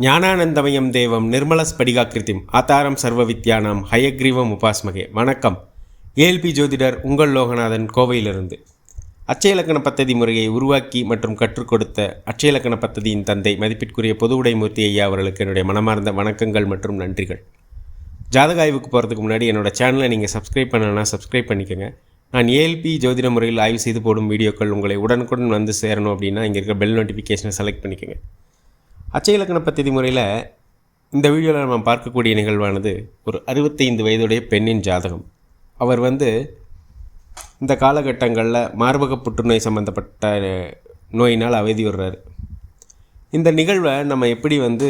ஞானானந்தமயம் தேவம் நிர்மலஸ்படிகாக்கிருத்திம் ஆதாரம் சர்வ வித்யானாம் ஹயக்ரீவம் உபாஸ்மகே. வணக்கம். ஏல்பி ஜோதிடர் உங்கள் லோகநாதன் கோவையிலிருந்து. அச்சயலக்கண பத்ததி முறையை உருவாக்கி மற்றும் கற்றுக் கொடுத்த அச்சயலக்கண பத்ததியின் தந்தை மதிப்பிற்குரிய பொது உடைமூர்த்தி ஐயா அவர்களுக்கு என்னுடைய மனமார்ந்த வணக்கங்கள் மற்றும் நன்றிகள். ஜாதக ஆய்வுக்கு போகிறதுக்கு முன்னாடி என்னோட சேனலை நீங்கள் சப்ஸ்கிரைப் பண்ணணும்னா சப்ஸ்கிரைப் பண்ணிக்கோங்க. நான் ஏஎல்பி ஜோதிட முறையில் ஆய்வு செய்து போடும் வீடியோக்கள் உங்களை உடனுக்குடன் வந்து சேரணும் அப்படின்னா இங்கே இருக்க பெல் நோட்டிஃபிகேஷனை செலக்ட் பண்ணிக்கோங்க. அச்சய இலக்கண முறையில் இந்த வீடியோவில் நம்ம பார்க்கக்கூடிய நிகழ்வானது ஒரு அறுபத்தைந்து வயதுடைய பெண்ணின் ஜாதகம். அவர் வந்து இந்த காலகட்டங்களில் மார்பக புற்றுநோய் சம்மந்தப்பட்ட நோயினால் அவதியுறாரு இந்த நிகழ்வை நம்ம எப்படி வந்து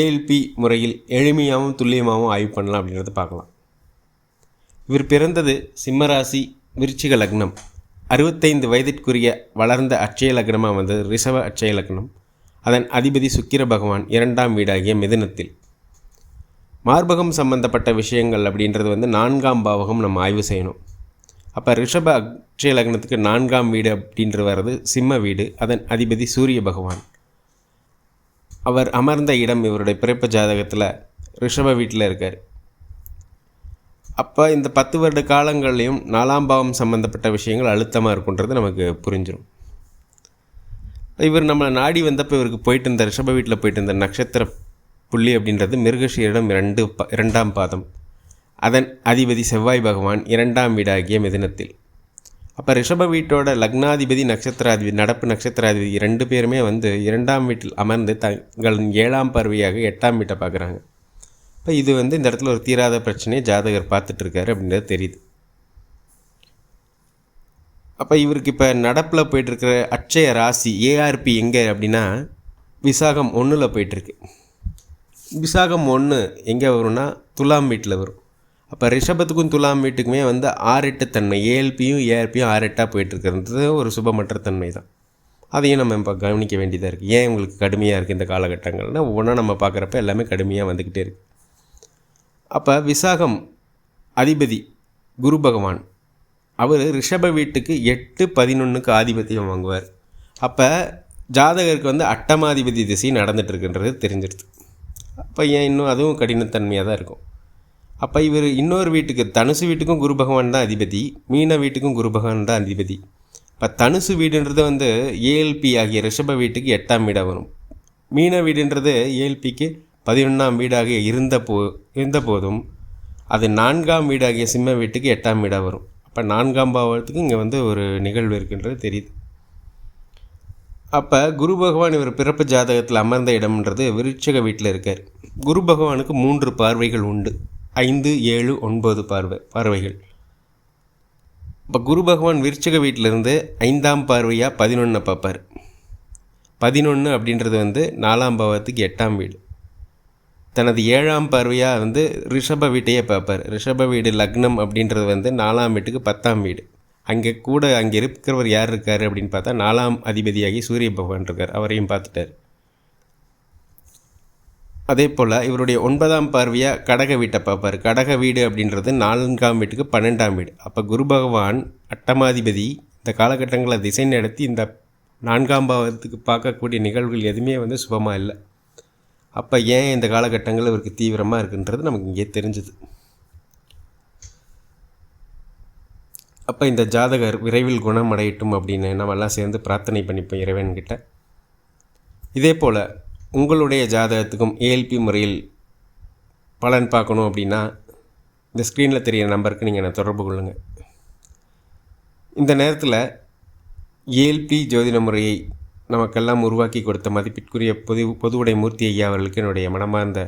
ஏஎல்பி முறையில் எளிமையாகவும் துல்லியமாகவும் ஆய்வு பண்ணலாம் அப்படின்றத பார்க்கலாம். இவர் பிறந்தது சிம்மராசி விருச்சிக லக்னம். அறுபத்தைந்து வயதிற்குரிய வளர்ந்த அட்சய லக்னமாக வந்தது ரிஷவ அட்சய லக்னம். அதன் அதிபதி சுக்கிர பகவான் இரண்டாம் வீடாகிய மிதுனத்தில். மார்பகம் சம்பந்தப்பட்ட விஷயங்கள் அப்படின்றது வந்து நான்காம் பாவகம் நம்ம ஆய்வு செய்யணும். அப்போ ரிஷப அக்ஷய லக்னத்துக்கு நான்காம் வீடு அப்படின்ற வர்றது சிம்ம வீடு அதன் அதிபதி சூரிய பகவான். அவர் அமர்ந்த இடம் இவருடைய பிறப்பு ஜாதகத்தில் ரிஷப வீட்டில் இருக்கார். அப்போ இந்த பத்து வருட காலங்கள்லையும் நாலாம் பாவம் சம்மந்தப்பட்ட விஷயங்கள் அழுத்தமாக இருக்குன்றது நமக்கு புரிஞ்சிடும் இவர் நம்மளை நாடி வந்தப்போ இவருக்கு போயிட்டு இருந்த ரிஷப வீட்டில் போயிட்டு இருந்த நட்சத்திர புள்ளி அப்படின்றது மிருகஷீரிடம் இரண்டு ப இரண்டாம் பாதம். அதன் அதிபதி செவ்வாய் பகவான் இரண்டாம் வீடாகிய மிதினத்தில். அப்போ ரிஷப வீட்டோட லக்னாதிபதி நட்சத்திராதிபதி நடப்பு நட்சத்திராதிபதி ரெண்டு பேருமே வந்து இரண்டாம் வீட்டில் அமர்ந்து தங்களின் ஏழாம் பார்வையாக எட்டாம் வீட்டை பார்க்குறாங்க. இப்போ இது வந்து இந்த இடத்துல ஒரு தீராத பிரச்சனையை ஜாதகர் பார்த்துட்ருக்காரு அப்படின்றது தெரியுது. அப்போ இவருக்கு இப்போ நடப்பில் போயிட்டுருக்கிற அட்சய ராசி ஏஆர்பி எங்கே அப்படின்னா விசாகம் ஒன்றில் போயிட்டுருக்கு. விசாகம் ஒன்று எங்கே வரும்னா துலாம் வீட்டில் வரும். அப்போ ரிஷபத்துக்கும் துலாம் வீட்டுக்குமே வந்து ஆறெட்டு தன்மை ஏஎல்பியும் ஏஆர்பியும் ஆறெட்டாக போயிட்டுருக்கிறது ஒரு சுபமற்ற தன்மை தான். அதையும் நம்ம இப்போ கவனிக்க வேண்டியதாக இருக்குது ஏன் உங்களுக்கு கடுமையாக இருக்குது இந்த காலகட்டங்கள்னால் ஒவ்வொன்றா நம்ம பார்க்குறப்ப எல்லாமே கடுமையாக வந்துக்கிட்டே இருக்குது அப்போ விசாகம் அதிபதி குரு பகவான். அவர் ரிஷப வீட்டுக்கு எட்டு பதினொன்றுக்கு ஆதிபத்தியம் வாங்குவார். அப்போ ஜாதகருக்கு வந்து அட்டமாதிபதி திசை நடந்துகிட்ருக்குன்றது தெரிஞ்சிருது. அப்போ ஏன் இன்னும் அதுவும் கடினத்தன்மையாக தான் இருக்கும். அப்போ இவர் இன்னொரு வீட்டுக்கு தனுசு வீட்டுக்கும் குரு பகவான் தான் அதிபதி மீன வீட்டுக்கும் குரு பகவான் தான் அதிபதி. இப்போ தனுசு வீடுன்றது வந்து ஏஎல்பி ஆகிய ரிஷப வீட்டுக்கு எட்டாம் வீடாக வரும். மீன வீடுன்றது ஏஎல்பிக்கு பதினொன்றாம் வீடாக இருந்த போ இருந்த போதும் அது நான்காம் வீடாகிய சிம்ம வீட்டுக்கு எட்டாம் வீடாக வரும். அப்போ நான்காம் பாவத்துக்கு இங்கே வந்து ஒரு நிகழ்வு இருக்குன்றது தெரியுது. அப்போ குரு பகவான் இவர் பிறப்பு ஜாதகத்தில் அமர்ந்த இடம்ன்றது விருட்சக வீட்டில் இருக்கார். குரு பகவானுக்கு மூன்று பார்வைகள் உண்டு. ஐந்து ஏழு ஒன்பது பார்வை பார்வைகள். இப்போ குரு பகவான் விருட்சக வீட்டிலேருந்து ஐந்தாம் பார்வையாக பதினொன்றை பார்ப்பார். பதினொன்று அப்படின்றது வந்து நாலாம் பாவத்துக்கு எட்டாம் வீடு. தனது ஏழாம் பார்வையாக வந்து ரிஷப வீட்டையே பார்ப்பார். ரிஷப வீடு லக்னம் அப்படின்றது வந்து நாலாம் வீட்டுக்கு பத்தாம் வீடு. அங்கே கூட அங்கே இருக்கிறவர் யார் இருக்கார் அப்படின்னு பார்த்தா நாலாம் அதிபதியாகி சூரிய பகவான் இருக்கார். அவரையும் பார்த்துட்டார். அதே போல் இவருடைய ஒன்பதாம் பார்வையாக கடக வீட்டை பார்ப்பார். கடக வீடு அப்படின்றது நான்காம் வீட்டுக்கு பன்னெண்டாம் வீடு. அப்போ குரு பகவான் அட்டமாதிபதி இந்த காலகட்டங்களில் திசை நடத்தி இந்த நான்காம் பாவத்துக்கு பார்க்கக்கூடிய நிகழ்வுகள் எதுவுமே வந்து சுபமாக இல்லை. அப்போ ஏன் இந்த காலகட்டங்கள் இவருக்கு தீவிரமாக இருக்குன்றது நமக்கு இங்கே தெரிஞ்சுது. அப்போ இந்த ஜாதகர் விரைவில் குணம் அடையட்டும் அப்படின்னு நம்மெல்லாம் சேர்ந்து பிரார்த்தனை பண்ணிப்போம் இறைவன்கிட்ட. இதே போல் உங்களுடைய ஜாதகத்துக்கும் ஏஎல்பி முறையில் பலன் பார்க்கணும் அப்படின்னா இந்த ஸ்க்ரீனில் தெரிகிற நம்பருக்கு நீங்கள் என்னை தொடர்பு கொள்ளுங்கள் இந்த நேரத்தில் ஏஎல்பி ஜோதிட முறையை நமக்கெல்லாம் உருவாக்கி கொடுத்த மதிப்பிற்குரிய பொது பொதுவுடை மூர்த்தி ஐயா அவர்களுக்கு என்னுடைய மனமார்ந்த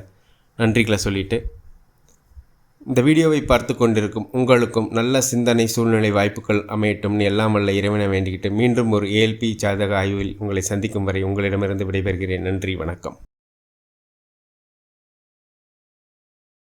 நன்றிகளை சொல்லிவிட்டு இந்த வீடியோவை பார்த்து கொண்டிருக்கும் உங்களுக்கும் நல்ல சிந்தனை சூழ்நிலை வாய்ப்புகள் அமையட்டும்னு எல்லாம் வல்ல இறைவனை வேண்டிக்கிட்டு மீண்டும் ஒரு ஏஎல்பி ஜாதக ஆய்வில் உங்களை சந்திக்கும் வரை உங்களிடமிருந்து விடைபெறுகிறேன். நன்றி வணக்கம்.